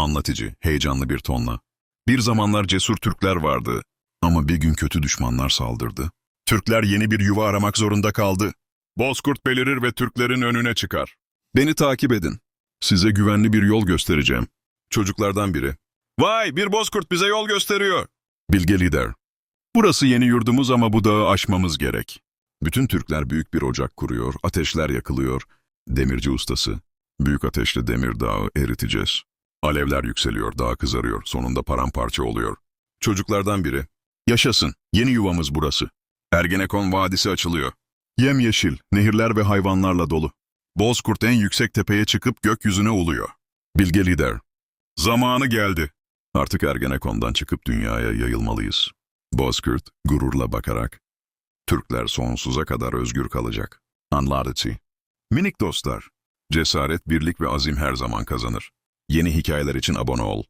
Anlatıcı, heyecanlı bir tonla. Bir zamanlar cesur Türkler vardı ama bir gün kötü düşmanlar saldırdı. Türkler yeni bir yuva aramak zorunda kaldı. Bozkurt belirir ve Türklerin önüne çıkar. Beni takip edin. Size güvenli bir yol göstereceğim. Çocuklardan biri. Vay bir bozkurt bize yol gösteriyor. Bilge lider. Burası yeni yurdumuz ama bu dağı aşmamız gerek. Bütün Türkler büyük bir ocak kuruyor, ateşler yakılıyor. Demirci ustası. Büyük ateşle demir dağı eriteceğiz. Alevler yükseliyor, dağ kızarıyor, sonunda paramparça oluyor. Çocuklardan biri. Yaşasın, yeni yuvamız burası. Ergenekon Vadisi açılıyor. Yemyeşil, nehirler ve hayvanlarla dolu. Bozkurt en yüksek tepeye çıkıp gökyüzüne uluyor. Bilge lider. Zamanı geldi. Artık Ergenekon'dan çıkıp dünyaya yayılmalıyız. Bozkurt gururla bakarak. Türkler sonsuza kadar özgür kalacak. Anladıçı. Minik dostlar. Cesaret, birlik ve azim her zaman kazanır. Yeni hikayeler için abone ol.